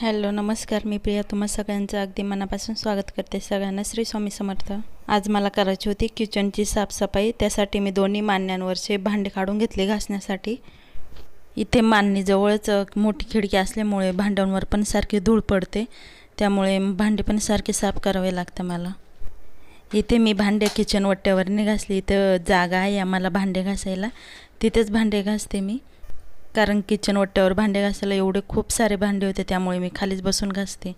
Hello नमस्कार मी प्रिया. तुम्हा सगळ्यांचं अगदी मनापासून स्वागत करते सगळ्यांना. श्री स्वामी समर्थ. आज मला करायची होती किचनची साफसफाई. त्यासाठी मी दोन्ही मान्यांवरचे भांडे काढून घेतले घासण्यासाठी. इथे मान्नीजवळच मोठी खिडकी असल्यामुळे भांड्यांवर पण सारखी धूळ पडते. त्यामुळे भांडे पण सारखे साफ करावे लागतं मला. इथे मी भांडे किचन वट्ट्यावरने घासली. इथं जागा आहे आम्हाला भांडे घासायला. तिथेच भांडे घासते मी. कारण किचन वट्ट्यावर भांडे घासायला एवढे खूप सारे भांडे होते त्यामुळे मी खालीच बसून घासते.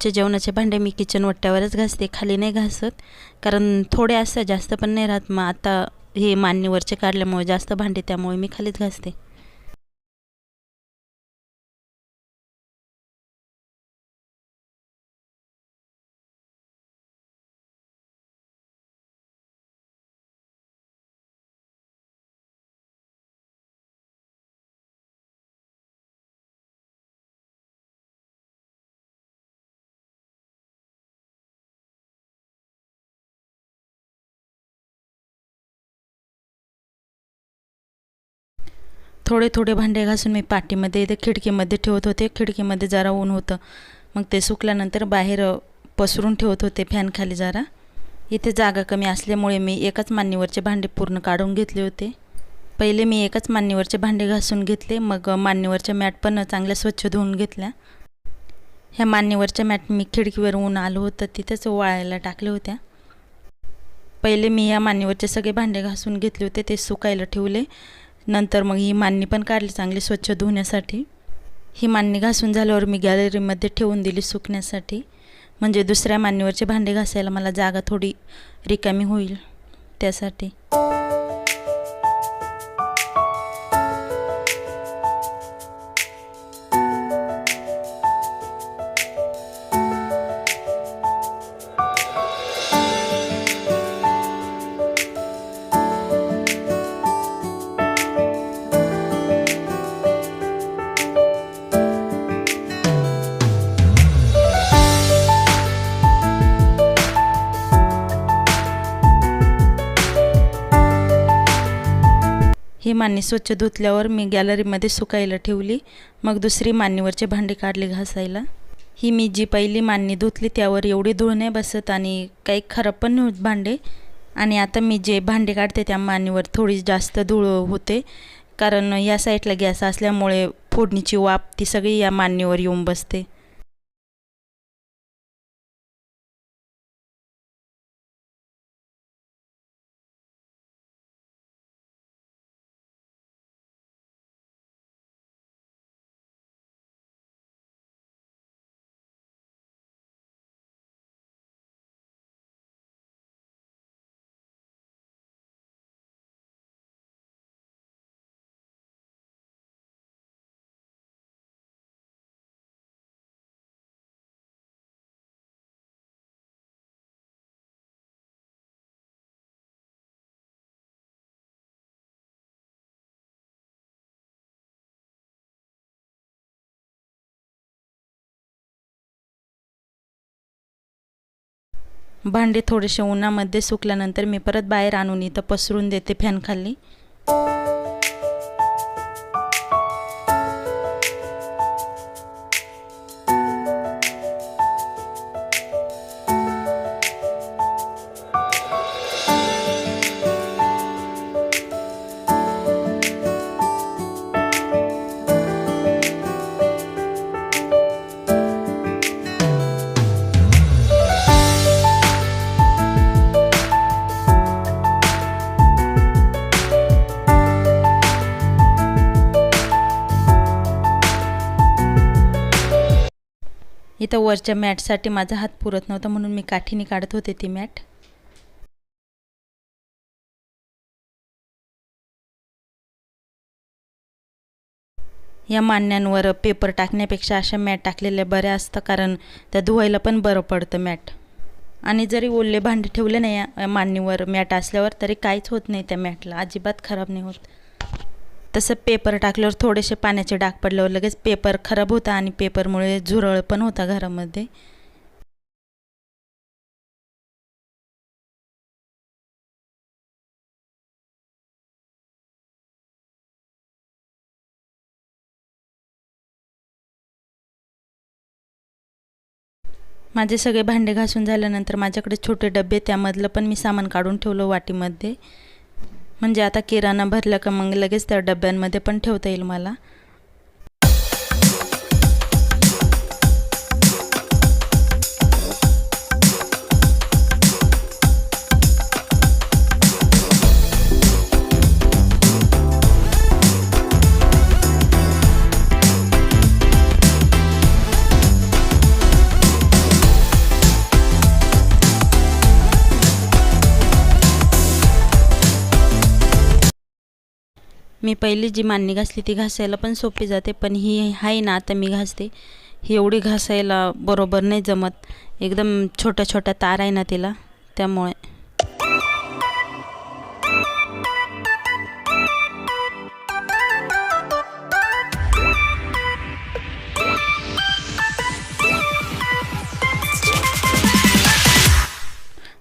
रोजचे जेवणाचे भांडे मी किचन वट्ट्यावरच घासते खाली नाही घासत. कारण थोडे असतात जास्त पण नाही राहत. मग आता हे मान्यवरचे काढल्यामुळे जास्त भांडे त्यामुळे मी खालीच घासते. थोडे थोडे भांडे घासून मी पाठीमध्ये इथे खिडकीमध्ये ठेवत होते. खिडकीमध्ये जरा ऊन होतं. मग ते सुकल्यानंतर बाहेर पसरून ठेवत होते फॅनखाली जरा. इथे जागा कमी असल्यामुळे मी एकाच मान्यवरचे भांडे पूर्ण काढून घेतले होते. पहिले मी एकाच मान्यवरचे भांडे घासून घेतले मग मान्यवरच्या मॅट पण चांगल्या स्वच्छ धुवून घेतल्या. ह्या मान्यवरच्या मॅट मी खिडकीवर ऊन आलं होतं तिथेच वाळायला टाकल्या होत्या. पहिले मी ह्या मान्यवरचे सगळे भांडे घासून घेतले होते ते सुकायला ठेवले. नंतर मग ही मांडणी पण काढली चांगली स्वच्छ धुण्यासाठी. ही मांडणी घासून झाल्यावर मी गॅलरीमध्ये ठेवून दिली सुकण्यासाठी. म्हणजे दुसऱ्या मांडणीवरचे भांडे घासायला मला जागा थोडी रिकामी होईल त्यासाठी. ही स्वच्छ धुतल्यावर मी गॅलरीमध्ये सुकायला ठेवली. मग दुसरी मांडणीवरचे भांडे काढले घासायला. ही मी जी पहिली मांडणी धुतली त्यावर एवढी धूळ नाही बसत आणि काही खराब पण नाही होत भांडे. आणि आता मी जे भांडे काढते त्या मान्यवर थोडी जास्त धूळ होते. कारण या साईडला गॅस असल्यामुळे फोडणीची वाफ ती सगळी या मांडणीवर येऊन बसते. भांडे थोडेसे उन्हामध्ये सुकल्यानंतर मी परत बाहेर आणून इथं पसरून देते फॅनखाली इथं वरच्या मॅटसाठी माझा हात पुरत नव्हता म्हणून मी काठीने काढत होते ती मॅट. या मांड्यांवर पेपर टाकण्यापेक्षा अशा मॅट टाकलेल्या बऱ्या असतं कारण त्या धुवायला पण बरं पडतं मॅट. आणि जरी ओले भांडे ठेवले नाही या मांडणीवर मॅट असल्यावर तरी काहीच होत नाही त्या मॅटला. अजिबात खराब नाही होत. तसं पेपर टाकल्यावर थोडेसे पाण्याचे डाग पडल्यावर लगेच पेपर खराब होता आणि पेपरमुळे झुरळ पण होता घरामध्ये. माझे सगळे भांडे घासून झाल्यानंतर माझ्याकडे छोटे डबे त्यामधलं पण मी सामान काढून ठेवलं वाटीमध्ये. म्हणजे आता किराणा भरला का मग लगेच त्या डब्यांमध्ये पण ठेवता येईल मला? मी पहिली जी मांडणी घासली ती घासायला पण सोपी जाते पण ही आहे ना आता मी घासते. ही एवढी घासायला बरोबर नाही जमत. एकदम छोट्या छोट्या तार आहे ना तिला त्यामुळे.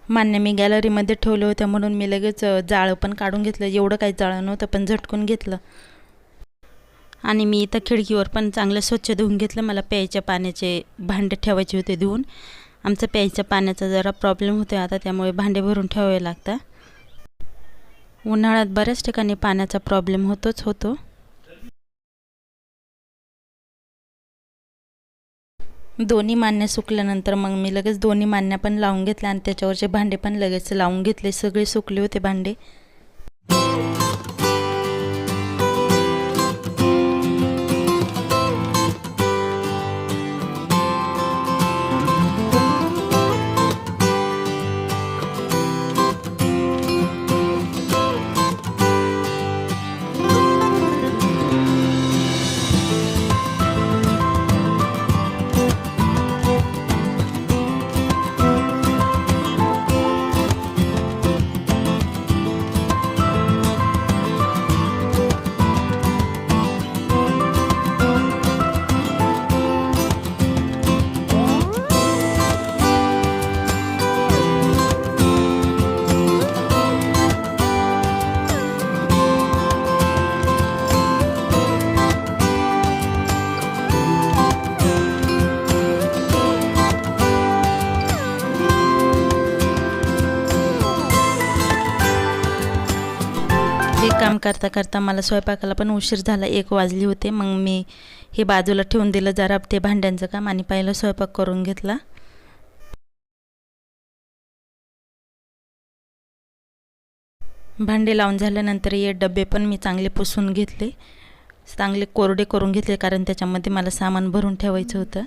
मान्य मी गॅलरीमध्ये ठेवलं होतं म्हणून मी लगेच जाळं पण काढून घेतलं. एवढं काही जाळं नव्हतं पण झटकून घेतलं. आणि मी इथं खिडकीवर पण चांगलं स्वच्छ धुवून घेतलं. मला प्यायच्या पाण्याचे भांडे ठेवायचे होते धुवून. आमचं प्यायच्या पाण्याचा जरा प्रॉब्लेम होतो आता त्यामुळे भांडे भरून ठेवावे लागतात. उन्हाळ्यात बऱ्याच ठिकाणी पाण्याचा प्रॉब्लेम होतोच होतो. दोन्ही मान्य सुकल्यानंतर मग मी लगेच दोन्ही मान्या पण लावून घेतल्या आणि त्याच्यावरचे भांडे पण लगेच लावून घेतले. सगळे सुकले होते भांडे. काम करता करता मला स्वयंपाकाला पण उशीर झाला. एक वाजली होते. मग मी हे बाजूला ठेवून दिलं. जरा ते भांड्यांचं काम आणि पहिलं स्वयंपाक करून घेतला. भांडे लावून झाल्यानंतर हे डबे पण मी चांगले पुसून घेतले. चांगले कोरडे करून घेतले कारण त्याच्यामध्ये मला सामान भरून ठेवायचं होतं.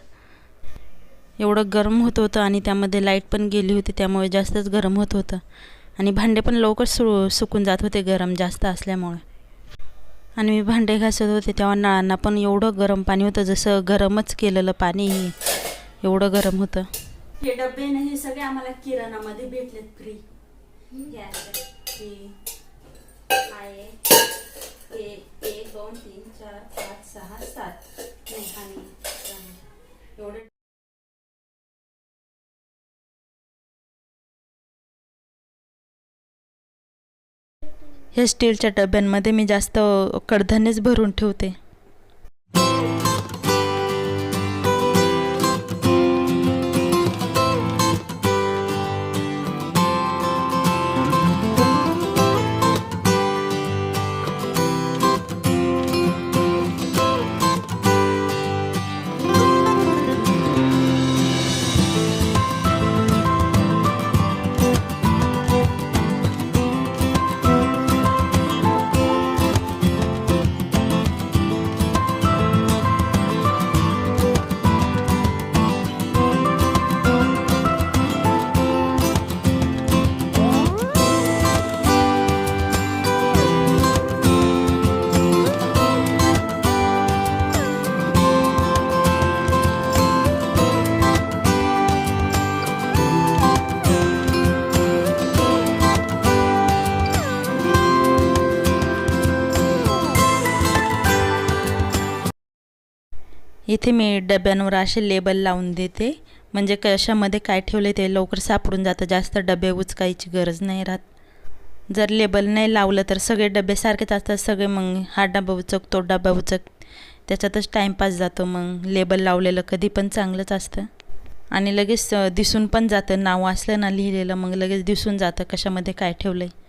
एवढं गरम होत होतं आणि त्यामध्ये लाइट पण गेली होती. त्यामुळे जास्तच गरम होत होतं. आणि भांडे पण लवकर सु सुकून जात होते गरम जास्त असल्यामुळे. आणि मी भांडे घासत होते तेव्हा नळांना पण एवढं गरम पाणी होतं जसं गरमच केलेलं पाणी एवढं गरम होतं. हे डबे ना हे सगळे आम्हाला किराणामध्ये भेटलेत फ्री एक दोन तीन चार पाच सहा सात. आणि एवढे ह्या स्टीलच्या डब्यांमध्ये मी जास्त कडधान्यच भरून ठेवते. इथे मी डब्यांवर असे लेबल लावून देते. म्हणजे कशामध्ये काय ठेवले ते लवकर सापडून जातं. जास्त डबे उचकायची गरज नाही राहत. जर लेबल नाही लावलं तर सगळे डबे सारखेच असतात. सगळे मग हा डबा उचक तो डबा उचक. त्याच्यातच टाईमपास जातो मग. लेबल लावलेलं कधी पण चांगलंच असतं. आणि लगेच दिसून पण जातं. नाव असलं ना लिहिलेलं मग लगेच दिसून जातं कशामध्ये काय ठेवलं आहे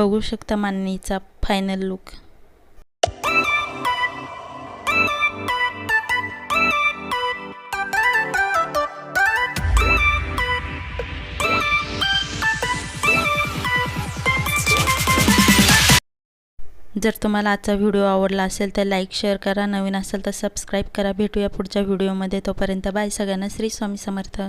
बघू शकता मांडणीचा फायनल लुक जर तुम्हाला आजचा व्हिडिओ आवडला असेल तर लाईक शेअर करा. नवीन असेल तर सबस्क्राईब करा. भेटूया पुढच्या व्हिडिओमध्ये तोपर्यंत बाय सगळ्यांना. श्री स्वामी समर्थ.